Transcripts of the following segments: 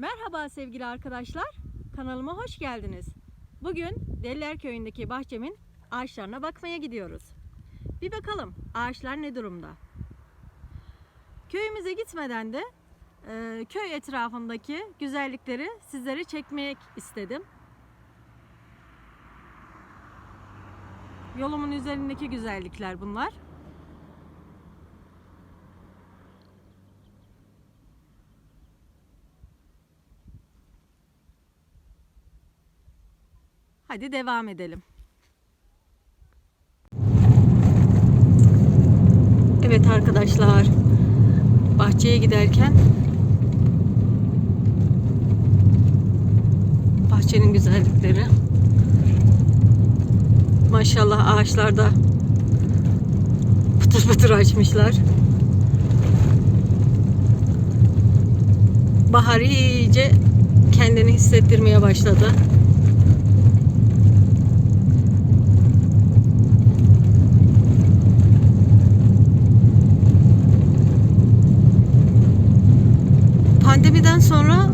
Merhaba sevgili arkadaşlar. Kanalıma hoş geldiniz. Bugün Deliler Köyü'ndeki bahçemin ağaçlarına bakmaya gidiyoruz. Bir bakalım ağaçlar ne durumda. Köyümüze gitmeden de e, köy etrafındaki güzellikleri sizlere çekmek istedim. Yolumun üzerindeki güzellikler bunlar. Hadi devam edelim. Evet arkadaşlar. Bahçeye giderken bahçenin güzellikleri. Maşallah ağaçlarda pıtır pıtır açmışlar. Bahar iyice kendini hissettirmeye başladı. Pandemiden sonra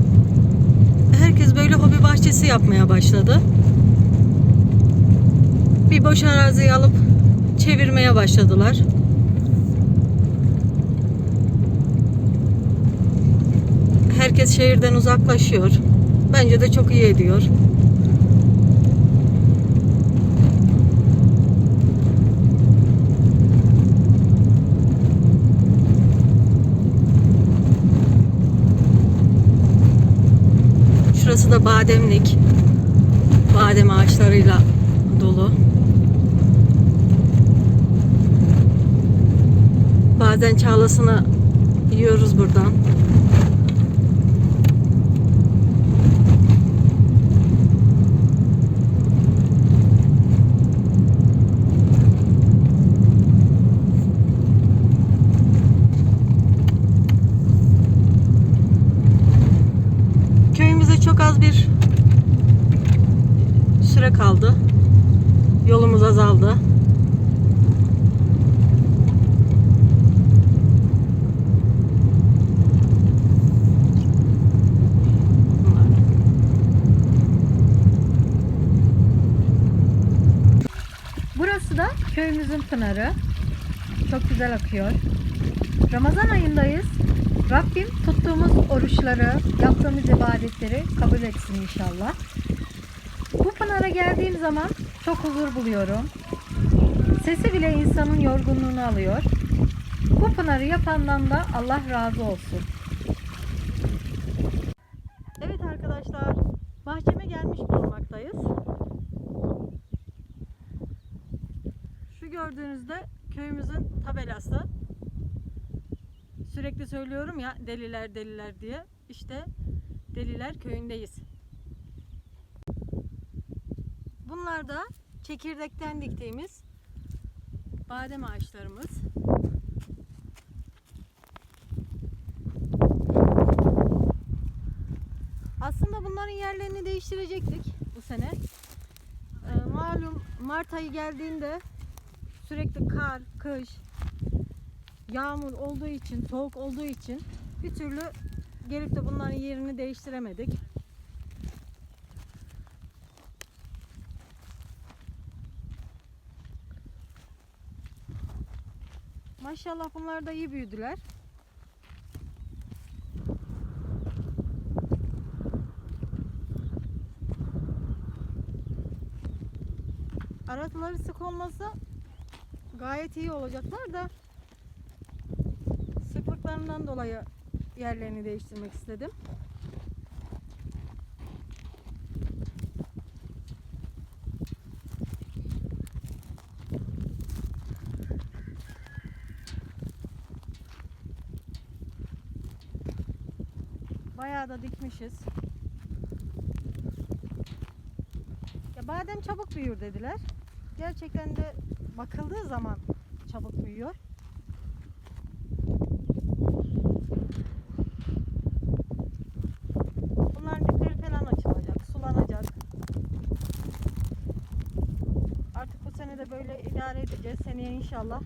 herkes böyle hobi bahçesi yapmaya başladı. Bir boş araziyi alıp çevirmeye başladılar. Herkes şehirden uzaklaşıyor. Bence de çok iyi ediyor. Şurası da bademlik. Badem ağaçlarıyla dolu. Bazen çağlasını yiyoruz buradan. Köyümüze çok az bir süre kaldı. Yolumuz azaldı. Burası da köyümüzün pınarı. Çok güzel akıyor. Ramazan ayındayız. Rabbim tuttuğumuz oruçları, yaptığımız ibadetleri kabul etsin inşallah. Bu pınara geldiğim zaman çok huzur buluyorum. Sesi bile insanın yorgunluğunu alıyor. Bu pınarı yapandan da Allah razı olsun. Evet arkadaşlar, bahçeme gelmiş bulunmaktayız. Şu gördüğünüzde köyümüzün tabelası. Sürekli söylüyorum ya deliler deliler diye. İşte Deliler köyündeyiz. Bunlar da çekirdekten diktiğimiz badem ağaçlarımız. Aslında bunların yerlerini değiştirecektik bu sene. Ee, malum Mart ayı geldiğinde sürekli kar, kış, yağmur olduğu için, soğuk olduğu için bir türlü gelip de bunların yerini değiştiremedik. Maşallah bunlar da iyi büyüdüler. Araları sık olmasa gayet iyi olacaklar da sıklıklarından dolayı yerlerini değiştirmek istedim. Bayağı da dikmişiz. Ya badem çabuk büyür dediler. Gerçekten de bakıldığı zaman çabuk büyüyor. Bunların dipleri falan açılacak, sulanacak. Artık bu sene de böyle idare edeceğiz. Seneye inşallah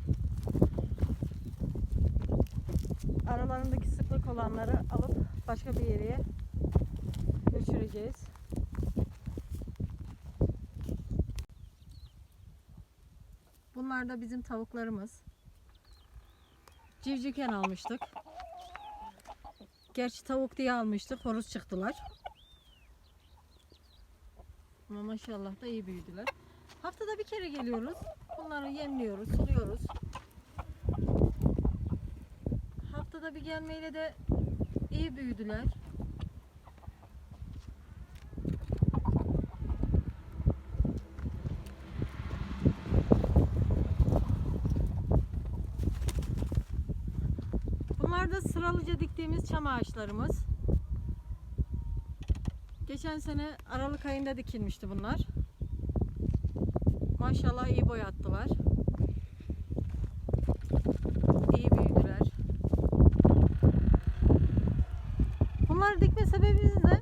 aralarındaki sıklık olanları alıp başka bir yere düşüreceğiz. Bunlar da bizim tavuklarımız. Civcivken almıştık. Gerçi tavuk diye almıştık. Horoz çıktılar. Ama maşallah da iyi büyüdüler. Haftada bir kere geliyoruz. Bunları yemliyoruz, suluyoruz. Haftada bir gelmeyle de iyi büyüdüler. Da sıralıca diktiğimiz çam ağaçlarımız. Geçen sene Aralık ayında dikilmişti bunlar. Maşallah iyi boy attılar. İyi büyüdüler. Bunları dikme sebebimiz de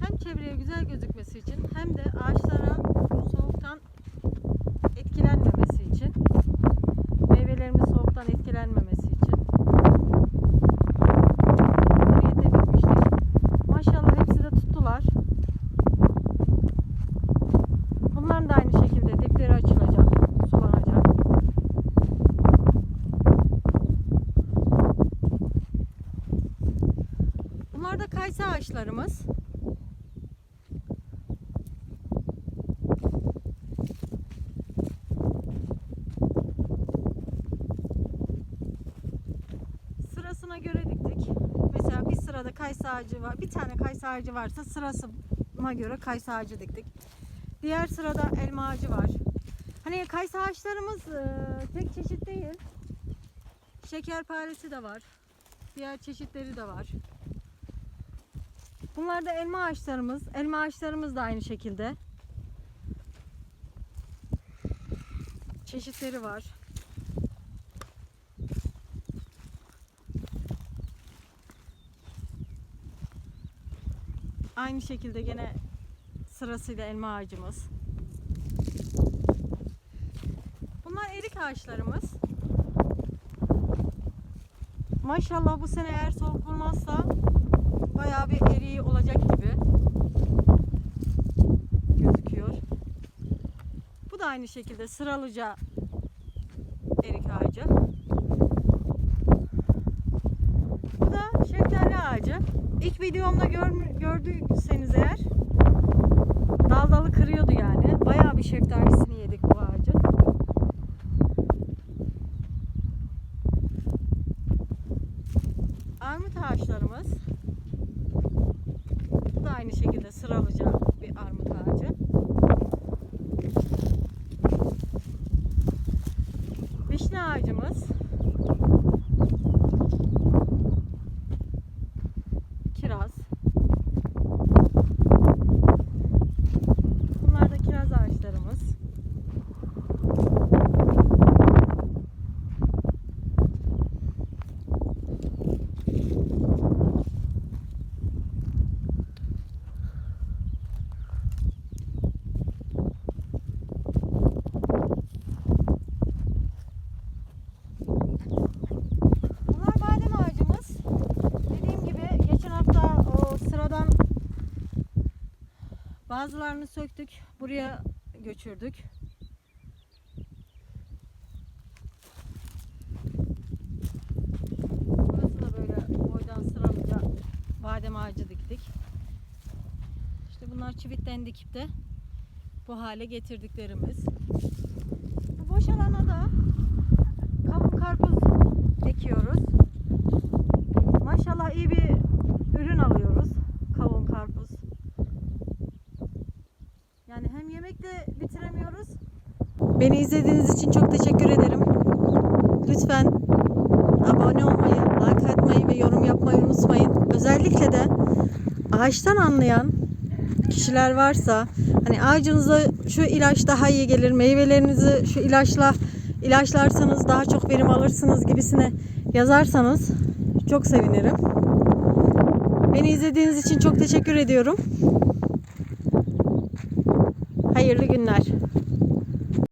hem çevreye güzel gözükmesi için hem de ağaçlara soğuktan etkilenmemesi için meyvelerimiz soğuktan etkilenmemesi için bu niyetle dikmiştik. Maşallah hepsi de tuttular. Bunların da aynı şekilde dipleri açılacak, sulanacak. Bunlar da kayısı ağaçlarımız. Sırasına göre diktik. Mesela bir sırada kayısı ağacı var. Bir tane kayısı ağacı varsa sırasına göre kayısı ağacı diktik. Diğer sırada elma ağacı var. Hani kayısı ağaçlarımız e, tek çeşit değil. Şekerparesi de var. Diğer çeşitleri de var. Bunlar da elma ağaçlarımız. Elma ağaçlarımız da aynı şekilde. Çeşitleri var. Aynı şekilde gene sırasıyla elma ağacımız. Bunlar erik ağaçlarımız. Maşallah bu sene eğer soğuk vurmazsa bayağı bir eriği olacak gibi gözüküyor. Bu da aynı şekilde sıralıca erik ağacı. Bu da şeftali ağacı. İlk videomda gör, gördüyseniz eğer dal dalı kırıyordu yani. Bayağı bir şeftalisini yedik bu ağacın. Armut ağaçlarımız. Bu da aynı şekilde sıralıca bir armut ağacı. Vişne ağacımız. Kiraz. Bunlar da kiraz ağaçlarımız. Bunlar badem ağacımız. Dediğim gibi geçen hafta o sıradan bazılarını söktük. Buraya göçürdük. Burası böyle boydan sıralıca badem ağacı diktik. İşte bunlar çivitten dikip de bu hale getirdiklerimiz. Bu boş alana da kavun karpuz ekiyoruz. Maşallah iyi bir Beni izlediğiniz için çok teşekkür ederim. Lütfen abone olmayı, like atmayı ve yorum yapmayı unutmayın. Özellikle de ağaçtan anlayan kişiler varsa hani ağacınıza şu ilaç daha iyi gelir, meyvelerinizi şu ilaçla ilaçlarsanız daha çok verim alırsınız gibisine yazarsanız çok sevinirim. Beni izlediğiniz için çok teşekkür ediyorum. Hayırlı günler.